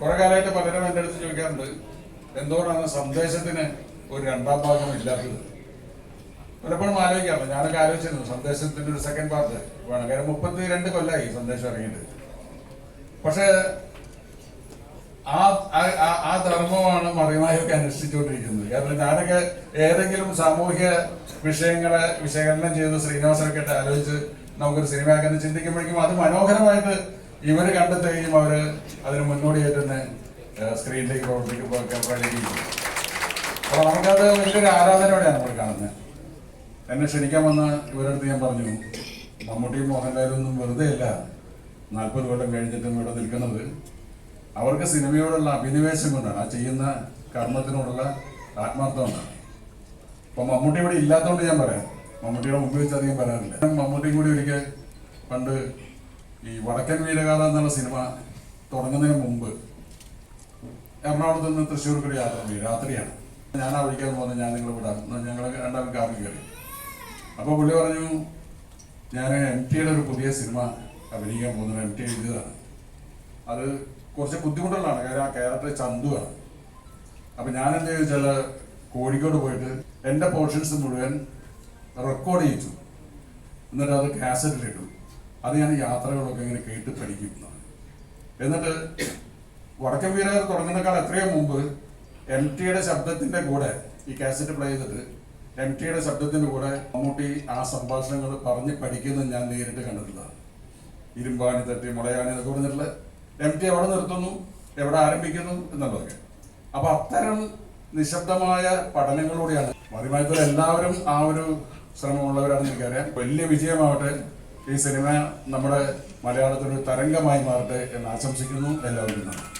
കുറെ കാലമായിട്ട് പലരും എന്റെ അടുത്ത് ചോദിക്കാറുണ്ട് എന്തുകൊണ്ടാണ് സന്ദേശത്തിന് ഒരു രണ്ടാം ഭാഗം ഇല്ലാത്തത്? പലപ്പോഴും ആലോചിക്കാറുണ്ട്. ഞാനൊക്കെ ആലോചിച്ചിരുന്നു സന്ദേശത്തിന്റെ ഒരു സെക്കൻഡ് പാർട്ട് വേണം കാര്യം മുപ്പത്തി രണ്ട് കൊല്ലമായി സന്ദേശം ഇറങ്ങിയിട്ട്. പക്ഷേ ആ ആ- ധർമ്മമാണ് മറിയമായൊക്കെ അനുഷ്ഠിച്ചുകൊണ്ടിരിക്കുന്നത്. കാരണം ഞാനൊക്കെ ഏതെങ്കിലും സാമൂഹ്യ വിഷയങ്ങളെ വിശകലനം ചെയ്ത് ശ്രീനിവാസനൊക്കെ ആലോചിച്ച് നമുക്കൊരു സിനിമയാക്കാൻ ചിന്തിക്കുമ്പോഴേക്കും അത് മനോഹരമായിട്ട് ഇവർ കണ്ടെത്തുകയും അവർ അതിന് മുന്നോടിയായി തന്നെ സ്ക്രീനിലേക്ക് പ്രവർത്തിക്കുമ്പോൾ ക്യാമറയിലേക്ക് അപ്പോൾ നമുക്കത് വലിയൊരു ആരാധനയോടെയാണ് നമ്മൾ കാണുന്നത്. എന്നെ ക്ഷണിക്കാൻ വന്ന ഇവരടുത്ത് ഞാൻ പറഞ്ഞു മമ്മൂട്ടിയും മോഹൻലാലൊന്നും വെറുതെ അല്ല നാൽപ്പത് കൊല്ലം കഴിഞ്ഞിട്ടും ഇവിടെ നിൽക്കുന്നത്. അവർക്ക് സിനിമയോടുള്ള അഭിനിവേശം കൊണ്ടാണ്. ആ ചെയ്യുന്ന കർമ്മത്തിനോടുള്ള ആത്മാർത്ഥം കൊണ്ടാണ്. അപ്പൊ മമ്മൂട്ടി ഇവിടെ ഇല്ലാത്തതുകൊണ്ട് ഞാൻ പറയാം. മമ്മൂട്ടിയുടെ മുമ്പിൽ വെച്ച് അധികം പറയാറില്ല. മമ്മൂട്ടിയും കൂടി ഒരിക്കൽ പണ്ട് ഈ വടക്കൻ വീരഗാഥ എന്നുള്ള സിനിമ തുടങ്ങുന്നതിന് മുമ്പ് എറണാകുളത്ത് നിന്ന് തൃശ്ശൂർക്ക് ഒരു യാത്ര പോയി. രാത്രിയാണ്. ഞാൻ ആ വിളിക്കാൻ പോകുന്നത് ഞാൻ നിങ്ങൾ വിടാം ഞങ്ങൾ രണ്ടാമത് കാറിൽ കയറി. അപ്പോൾ പുള്ളി പറഞ്ഞു ഞാൻ എം ടിയുടെ ഒരു പുതിയ സിനിമ അഭിനയിക്കാൻ പോകുന്നത് എം ടി എഴുതിയതാണ്. അത് കുറച്ച് ബുദ്ധിമുട്ടുള്ളതാണ് കാര്യം ആ ക്യാരക്ടർ ചന്തുവാണ്. അപ്പം ഞാൻ എന്താ ചോദിച്ചാൽ കോഴിക്കോട് പോയിട്ട് എന്റെ പോർഷൻസ് മുഴുവൻ റെക്കോർഡ് ചെയ്യിച്ചു എന്നിട്ട് അത് കാസറ്റിലിട്ടു അത് ഞാൻ യാത്രകളൊക്കെ ഇങ്ങനെ കേട്ട് പഠിക്കുന്നു എന്നിട്ട് വടക്കൻ വീരകർ തുടങ്ങുന്നേക്കാൾ എത്രയോ മുമ്പ് എം ടിയുടെ ശബ്ദത്തിന്റെ കൂടെ ഈ കാസറ്റ് പ്ലേ ചെയ്തിട്ട് എം ടിയുടെ ശബ്ദത്തിന്റെ കൂടെ മമ്മൂട്ടി ആ സംഭാഷണങ്ങൾ പറഞ്ഞ് പഠിക്കുന്നത് ഞാൻ നേരിട്ട് കണ്ടിട്ടുള്ളതാണ്. ഇരുമ്പാണി തട്ടി മുളയാണി എന്നൊക്കെ പറഞ്ഞിട്ടുള്ള എം ടി എവിടെ നിർത്തുന്നു എവിടെ ആരംഭിക്കുന്നു എന്നുള്ളതൊക്കെ. അപ്പൊ അത്തരം നിശബ്ദമായ പഠനങ്ങളിലൂടെയാണ് മതിമായത്തിൽ എല്ലാവരും ആ ഒരു ശ്രമമുള്ളവരാണെന്ന് എനിക്കറിയാം വലിയ വിജയമാവട്ടെ. ഈ സിനിമ നമ്മുടെ മലയാളത്തിൽ ഒരു തരംഗമായി മാറട്ടെ എന്ന് ആശംസിക്കുന്നു. എല്ലാവരും